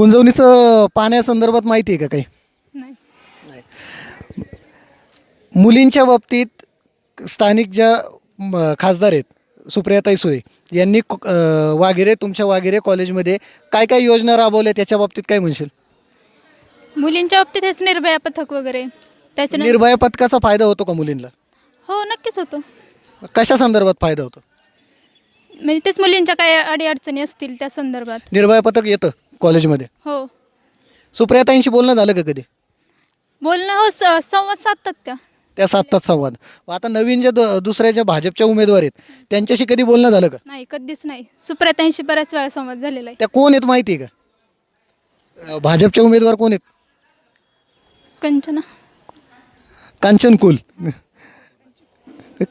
गुंजवणीचं पाण्यासंदर्भात माहिती आहे का काही? नाही. मुलींच्या बाबतीत स्थानिक ज्या म, खासदार आहेत सुप्रियाताई सुळे यांनी क- अ, वाघेरे तुमच्या वाघेरे कॉलेजमध्ये काय काय योजना राबवल्या त्याच्या बाबतीत काय म्हणशील? मुलींच्या बाबतीत हेच निर्भया पथक वगैरे. त्याच्यानंतर निर्भया पथकाचा फायदा होतो का मुलींना? हो नक्कीच होतो. कशा संदर्भात फायदा होतो? म्हणजे तेच मुलींच्या काय अडीअडचणी असतील त्या संदर्भात. निर्भया पथक येतं. कॉलेजमध्ये? हो. सुप्रियाताईंशी बोलणं झालं का कधी? बोलणं हो स- संवाद साधतात त्या. त्या साधतात संवाद. मग आता नवीन ज्या दु- दुसऱ्या ज्या भाजपच्या उमेदवार आहेत त्यांच्याशी कधी बोलणं झालं का? नाही कधीच नाही. सुप्रतांशी बऱ्याच वेळा संवाद झालेला आहे. त्या कोण आहेत माहिती आहे का? अ, भाजपचे उमेदवार कोण आहेत? कंचना. कांचन कुल.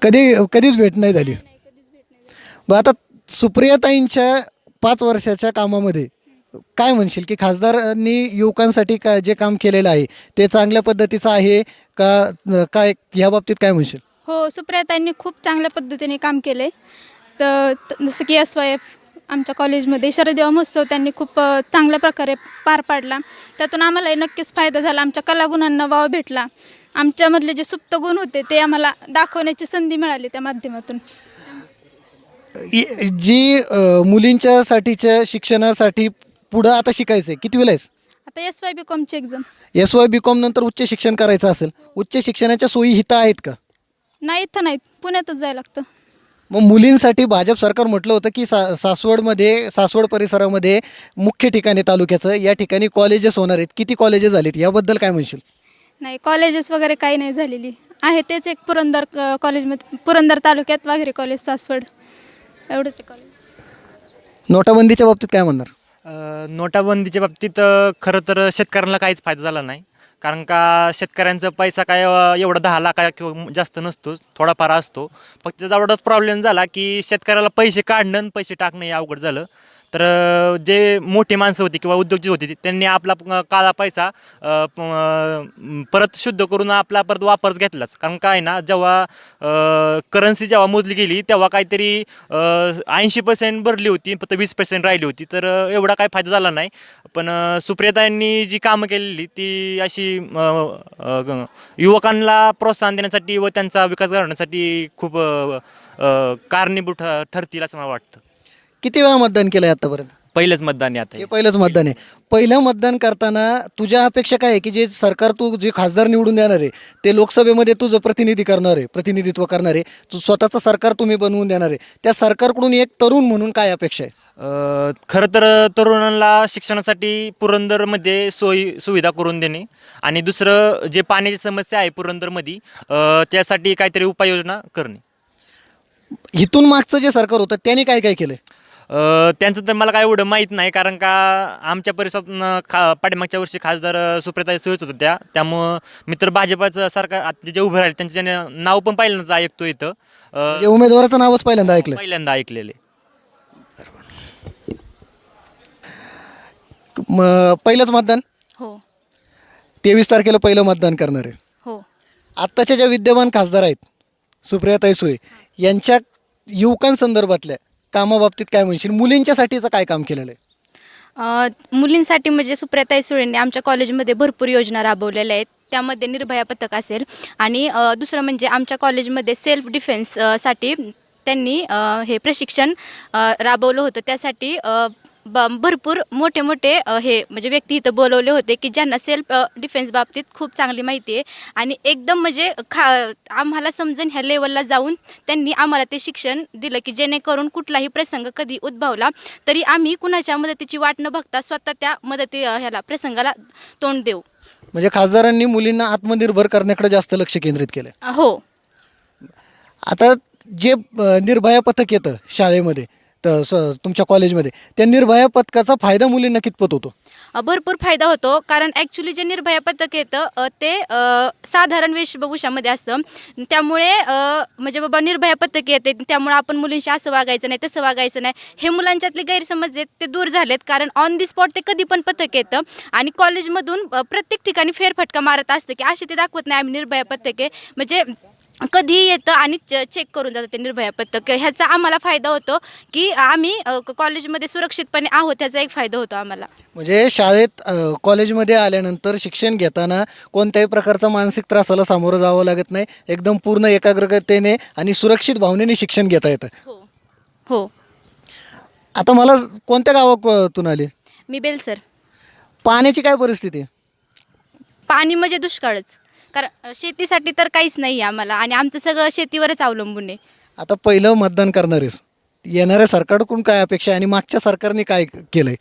कधी कधीच भेट नाही झाली. मग आता सुप्रियाताईंच्या पाच वर्षाच्या कामामध्ये काय म्हणशील की खासदारांनी युवकांसाठी काय जे काम केलेलं आहे ते चांगल्या पद्धतीचं आहे का काय या बाबतीत काय म्हणशील? हो सुप्रियाताईंनी खूप चांगल्या पद्धतीने काम केले. तर त- जसं की एस वाय एफ आमच्या कॉलेजमध्ये शरदेवा महोत्सव त्यांनी खूप चांगल्या प्रकारे पार पाडला. त्यातून आम्हालाही नक्कीच फायदा झाला. आमच्या कलागुणांना वाव भेटला. आमच्यामधले जे सुप्त गुण होते ते आम्हाला दाखवण्याची संधी मिळाली त्या माध्यमातून. जी मुलींच्यासाठीच्या शिक्षणासाठी पुढं आता शिकायचं आहे किती वेळा आहेस? आता S Y B कॉमची exam S Y B com नंतर उच्च शिक्षण करायचं असेल उच्च शिक्षणाच्या सोयी हिता आहेत का? नाही इथं नाहीत. पुण्यातच जायला लागतं. मग मुलींसाठी भाजप सरकार म्हटलं होतं की सा सासवडमध्ये सासवड परिसरामध्ये मुख्य ठिकाणी तालुक्याचं या ठिकाणी कॉलेजेस होणार आहेत. किती कॉलेजेस झालीत? याबद्दल काय म्हणशील? नाही कॉलेजेस वगैरे काही नाही झालेली. आहे तेच एक पुरंदर क- कॉलेजमध्ये पुरंदर तालुक्यात वाघेरे कॉलेज सासवड. एवढंच आहे कॉलेज नोटाबंदीच्या बाबतीत काय म्हणणार? नोटाबंदीच्या बाबतीत खरं तर शेतकऱ्यांना काहीच फायदा झाला नाही. कारण का शेतकऱ्यांचा पैसा काय एवढा दहा लाख किंवा जास्त नसतोच थोडाफार असतो. फक्त त्याचा एवढाच प्रॉब्लेम झाला की शेतकऱ्याला पैसे काढणं आणि पैसे टाकणं हे अवघड झालं. तर जे मोठी माणसं होती किंवा उद्योग होती त्यांनी आपला काळा पैसा परत शुद्ध करून आपला परत वापरच घेतलाच. कारण काय ना जेव्हा करन्सी जेव्हा मोजली गेली तेव्हा काहीतरी ऐंशी पर्सेंट भरली होती फक्त वीस पर्सेंट राहिली होती. तर एवढा काही फायदा झाला नाही. पण सुप्रियता यांनी जी कामं केलेली ती अशी ग- युवकांना प्रोत्साहन देण्यासाठी व त्यांचा विकास करण्यासाठी खूप कारणीभूत ठरतील असं मला वाटतं. किती वेळा मतदान केलं आहे आतापर्यंत? पहिलंच मतदान आहे आता हे हे. पहिलंच मतदान आहे. पहिलं मतदान करताना तुझ्या अपेक्षा काय आहे की जे सरकार तू जे खासदार निवडून देणार आहे ते लोकसभेमध्ये तुझं प्रतिनिधी करणार आहे प्रतिनिधित्व करणार आहे तू स्वतःचं सरकार तुम्ही बनवून देणार आहे. त्या सरकारकडून एक तरुण म्हणून काय अपेक्षा आहे? अ, खरं तर तरुणांना शिक्षणासाठी पुरंदरमध्ये सोयी सुविधा करून देणे आणि दुसरं जे पाण्याची समस्या आहे पुरंदरमध्ये अ, त्यासाठी काहीतरी उपाययोजना करणे. इथून मागचं जे सरकार होतं त्याने काय काय केलं अ, त्यांचं तर मला काय एवढं माहीत नाही कारण का आमच्या परिसरात खा पाठीमागच्या वर्षी खासदार सुप्रियता सुळेच होत्या. त्या त्यामुळं मित्र भाजपाचं सरकार आता जे उभे राहिले त्यांचे ज्याने नाव पण पहिल्यांदाच ऐकतो इथं. अ, उमेदवाराचं नावच पहिल्यांदा ऐकलं पहिल्यांदा ऐकलेले. म- पहिलंच मतदान? हो. तेवीस तारखेला पहिलं मतदान करणार आहे. हो. आत्ताच्या ज्या विद्यमान खासदार आहेत सुप्रियाताई सुळे यांच्या युवकांसंदर्भातल्या कामाबाबतीत काय म्हणशील? मुलींच्यासाठीचं काय काम केलेलं आहे? अ, मुलींसाठी म्हणजे सुप्रियाताई सुळेंनी आमच्या कॉलेजमध्ये भरपूर योजना राबवलेल्या आहेत. त्यामध्ये निर्भया पथक असेल आणि अ, दुसरं म्हणजे आमच्या कॉलेजमध्ये सेल्फ डिफेन्ससाठी त्यांनी अ, हे प्रशिक्षण अ, राबवलं होतं. त्यासाठी अ, ब भरपूर मोठे मोठे हे म्हणजे व्यक्ती इथं बोलवले होते की ज्यांना सेल्फ डिफेन्स बाबतीत खूप चांगली माहिती आहे. आणि एकदम म्हणजे खा आम्हाला समजेन ह्या लेवलला जाऊन त्यांनी आम्हाला ते शिक्षण दिलं की जेणेकरून कुठलाही प्रसंग कधी उद्भवला तरी आम्ही कुणाच्या मदतीची वाट न बघता स्वतः त्या मदती ह्याला प्रसंगाला तोंड देऊ. म्हणजे खासदारांनी मुलींना आत्मनिर्भर करण्याकडे जास्त लक्ष केंद्रित केलं हो. आता जे निर्भया पथक येतं शाळेमध्ये तर स तुमच्या कॉलेजमध्ये. त्या निर्भया पथकाचा फायदा मुलींना कितपत होतो? अ, भरपूर फायदा होतो. कारण ॲक्च्युली जे निर्भया पथक येतं अ, ते अ, साधारण वेशभूषामध्ये असतं. त्यामुळे अ, म्हणजे बाबा निर्भया पथक येते. त्यामुळे आपण मुलींशी असं वागायचं नाही तसं वागायचं नाही. हे मुलांच्यातले गैरसमज आहेत ते दूर झालेत. कारण ऑन दी स्पॉट ते कधी पण पथक येतं. आणि कॉलेजमधून अ, प्रत्येक ठिकाणी फेरफटका मारत असतं की असे ते दाखवत नाही आम्ही निर्भया पथक आहे. म्हणजे कधीही येतं आणि च- चेक करून जातं ते निर्भया पथक. ह्याचा आम्हाला फायदा होतो की आम्ही कॉलेजमध्ये सुरक्षितपणे आहोत ह्याचा एक फायदा होतो आम्हाला. म्हणजे शाळेत कॉलेजमध्ये आल्यानंतर शिक्षण घेताना कोणत्याही प्रकारचा मानसिक त्रासाला सामोरं जावं लागत नाही. एकदम पूर्ण एकाग्रतेने आणि सुरक्षित भावनेने शिक्षण घेता येतं. हो. हो. आता मला कोणत्या गावातून आले? मी बेल सर पाण्याची काय परिस्थिती पाणी म्हणजे दुष्काळच. कारण शेतीसाठी तर काहीच नाही आम्हाला आणि आमचं सगळं शेतीवरच अवलंबून आहे. आता पहिलं मतदान करणारेस येणाऱ्या सरकारकडून काय अपेक्षा आहे आणि मागच्या सरकारने काय केलंय?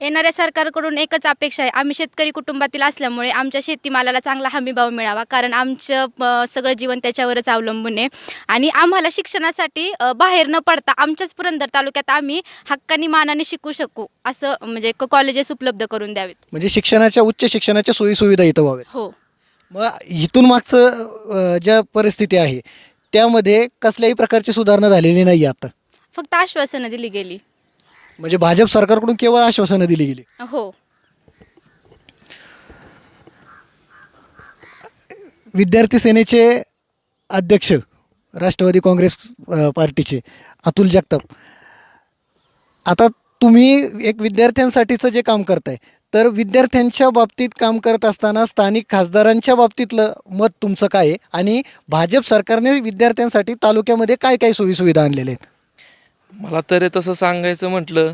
येणाऱ्या सरकारकडून एकच अपेक्षा आहे. आम्ही शेतकरी कुटुंबातील असल्यामुळे आमच्या शेतीमालाला चांगला हमीभाव मिळावा कारण आमचं अ, सगळं जीवन त्याच्यावरच अवलंबून आहे. आणि आम्हाला शिक्षणासाठी अ, बाहेर न पडता आमच्याच पुरंदर तालुक्यात आम्ही हक्कानी मानाने शिकू शकू असं म्हणजे क- कॉलेजेस उपलब्ध करून द्यावेत. म्हणजे शिक्षणाच्या उच्च शिक्षणाच्या सोयीसुविधा इथं व्हाव्यात. हो. मग इथून मागचं ज्या परिस्थिती आहे त्यामध्ये कसल्याही प्रकारची सुधारणा झालेली नाही आता. फक्त आश्वासनं दिली गेली. म्हणजे भाजप सरकारकडून केवळ आश्वासनं दिली गेली. हो. विद्यार्थी सेनेचे अध्यक्ष राष्ट्रवादी काँग्रेस पार्टीचे अतुल जगताप. आता तुम्ही एक विद्यार्थ्यांसाठीचं जे काम करताय तर विद्यार्थ्यांच्या बाबतीत काम करत असताना स्थानिक खासदारांच्या बाबतीतलं मत तुमचं काय आहे? आणि भाजप सरकारने विद्यार्थ्यांसाठी तालुक्यामध्ये काय काय सोयीसुविधा आणलेल्या आहेत? मला तर तसं सांगायचं म्हटलं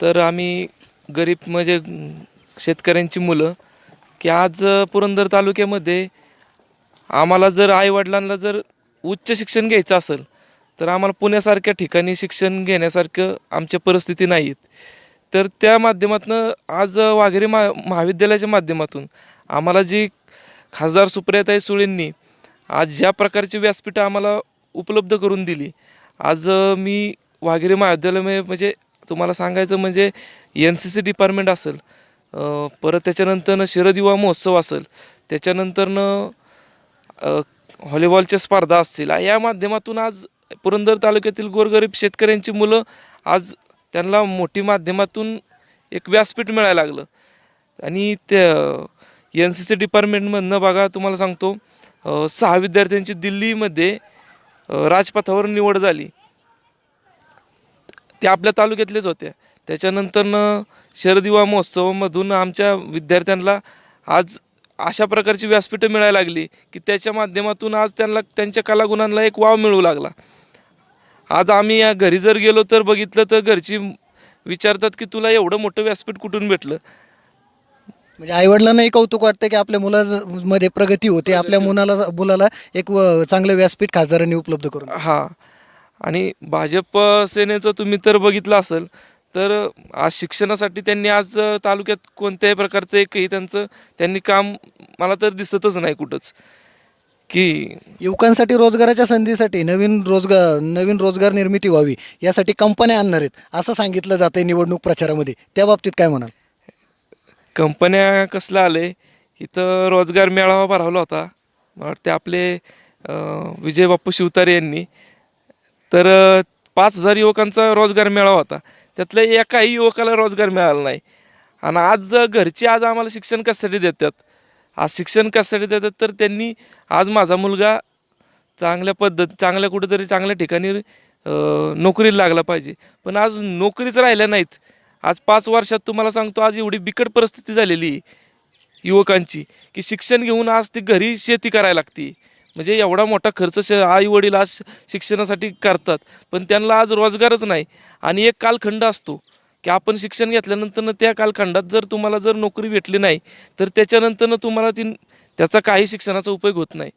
तर आम्ही गरीब म्हणजे शेतकऱ्यांची मुलं की आज पुरंदर तालुक्यामध्ये आम्हाला जर आईवडिलांना जर उच्च शिक्षण घ्यायचं असेल तर आम्हाला पुण्यासारख्या ठिकाणी शिक्षण घेण्यासारखं आमच्या परिस्थिती नाही आहेत तर त्या माध्यमातून आज वाघेरे मा महाविद्यालयाच्या माध्यमातून आम्हाला जी खासदार सुप्रियाताई सुळेंनी आज ज्या प्रकारची व्यासपीठं आम्हाला उपलब्ध करून दिली आज मी वाघेरे महाविद्यालयामध्ये म्हणजे तुम्हाला सांगायचं म्हणजे एन सी सी डिपार्टमेंट असेल परत त्याच्यानंतरनं शरद युवा महोत्सव असेल त्याच्यानंतरनं हॉलीबॉलच्या व्हॉलीबॉलच्या स्पर्धा असतील या माध्यमातून आज पुरंदर तालुक्यातील गोरगरीब शेतकऱ्यांची मुलं आज त्यांना मोठी माध्यमातून एक व्यासपीठ मिळायला लागलं. आणि त्या एन सी सी डिपार्टमेंटमधनं बघा तुम्हाला सांगतो सहा विद्यार्थ्यांची दिल्लीमध्ये राजपथावर निवड झाली. ते आपल्या तालुक्यातलेच होते त्याच्यानंतरनं शरद युवा महोत्सवामधून आमच्या विद्यार्थ्यांना आज अशा प्रकारची व्यासपीठं मिळायला लागली की त्याच्या माध्यमातून आज त्यांना त्यांच्या कलागुणांना एक वाव मिळू लागला. आज आम्ही या घरी जर गेलो तर बघितलं तर घरची विचारतात की तुला एवढं मोठं व्यासपीठ कुठून भेटलं? म्हणजे आईवडिलांनाही कौतुक वाटतं की आपल्या मुलामध्ये प्रगती होते. आपल्या मुलाला मुलाला एक चांगलं व्यासपीठ खासदारांनी उपलब्ध करून. हा. आणि भाजप सेनेचं तुम्ही तर बघितलं असेल तर आज शिक्षणासाठी त्यांनी आज तालुक्यात कोणत्याही प्रकारचं एकही त्यांचं त्यांनी काम मला तर दिसतच नाही कुठंच. की युवकांसाठी रोजगाराच्या संधीसाठी नवीन रोजगार नवीन रोजगार निर्मिती व्हावी यासाठी कंपन्या आणणार आहेत असं सांगितलं जातं निवडणूक प्रचारामध्ये. त्या बाबतीत काय म्हणाल? कंपन्या कसलं आले इथं रोजगार मेळावा भरवला होता. मला वाटते आपले अं, विजय बाप्पू शिवतारे यांनी. तर अं, पाच हजार युवकांचा रोजगार मेळावा होता. त्यातल्या एकाही युवकाला रोजगार मिळाला नाही. आणि आज घरचे आज आम्हाला शिक्षण कशासाठी देतात? आज शिक्षण कशासाठी देतात तर त्यांनी आज माझा मुलगा चांगल्या पद्धत चांगल्या कुठेतरी चांगल्या ठिकाणी नोकरीला लागला पाहिजे. पण आज नोकरीच राहिल्या नाहीत. आज पाच वर्षात तुम्हाला सांगतो आज एवढी बिकट परिस्थिती झालेली आहे युवकांची की शिक्षण घेऊन आज ती घरी शेती करायला लागती. म्हणजे एवढा मोठा खर्च श आई वडील आज शिक्षणासाठी करतात. पण त्यांना आज रोजगारच नाही. आणि एक कालखंड असतो. की आपण शिक्षण घेतल्यानंतरनं त्या कालखंडात जर तुम्हाला जर नोकरी भेटली नाही तर त्याच्यानंतरनं तुम्हाला ती त्याचा काही शिक्षणाचा उपयोग होत नाही.